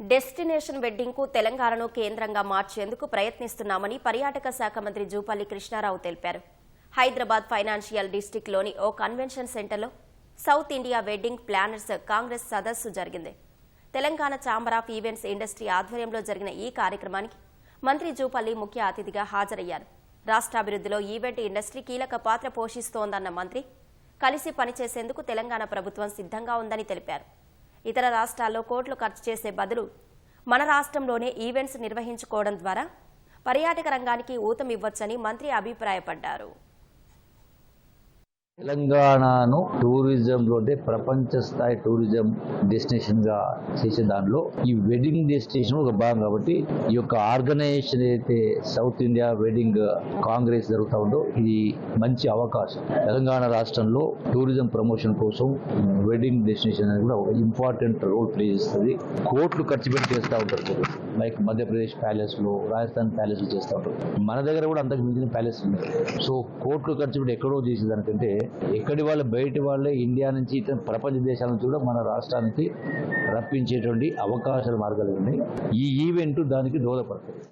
Destination వెడ్డింగ్కు తెలంగాణను కేంద్రంగా మార్చేందుకు ప్రయత్నిస్తున్నామని పర్యాటక శాఖ మంత్రి జూపల్లి కృష్ణారావు తెలిపారు. హైదరాబాద్ ఫైనాన్షియల్ డిస్టిక్లోని ఓ కన్వెన్షన్ సెంటర్లో south India wedding planners congress సదస్సు జరిగింది. Telangana chamber of events industry ఆధ్వర్యంలో జరిగిన ఈ కార్యక్రమానికి మంత్రి జూపల్లి ముఖ్య అతిథిగా హాజరయ్యారు. రాష్ట్రాభివృద్ధిలో ఈవెంట్ ఇండస్ట్రీ కీలక పాత్ర పోషిస్తోందన్న మంత్రి కలిసి పనిచేసేందుకు తెలంగాణ ప్రభుత్వం సిద్ధంగా ఉందని తెలిపారు. ఇతర రాష్ట్రాల్లో కోట్లు ఖర్చు చేసే బదులు మన రాష్ట్రంలోనే ఈవెంట్స్ నిర్వహించుకోవడం ద్వారా పర్యాటక రంగానికి ఊతమివ్వొచ్చని మంత్రి అభిప్రాయపడ్డారు. తెలంగాణను టూరిజంలో అంటే ప్రపంచ స్థాయి టూరిజం డెస్టినేషన్గా చేసే దానిలో ఈ వెడ్డింగ్ డెస్టినేషన్ ఒక భాగం కాబట్టి ఈ యొక్క ఆర్గనైజేషన్ అయితే సౌత్ ఇండియా వెడ్డింగ్ కాంగ్రెస్ జరుగుతూ ఉందో ఇది మంచి అవకాశం. తెలంగాణ రాష్ట్రంలో టూరిజం ప్రమోషన్ కోసం వెడ్డింగ్ డెస్టినేషన్ అనేది కూడా ఒక ఇంపార్టెంట్ రోల్ ప్లే చేస్తుంది. కోట్లు ఖర్చు పెట్టి చేస్తూ ఉంటారు లైక్ మధ్యప్రదేశ్ ప్యాలెస్లో రాజస్థాన్ ప్యాలెస్లో చేస్తూ ఉంటారు. మన దగ్గర కూడా అంతకు మించిన ప్యాలెస్ ఉన్నాయి. సో కోట్లు ఖర్చు పెట్టి ఎక్కడో చేసేదానికంటే ఎక్కడి వాళ్ళు బయటి వాళ్ళే ఇండియా నుంచి ఇతర ప్రపంచ దేశాల నుంచి కూడా మన రాష్ట్రానికి రప్పించేటువంటి అవకాశాలు మార్గాలు ఉన్నాయి. ఈ ఈవెంట్ దానికి దోహదపడుతుంది.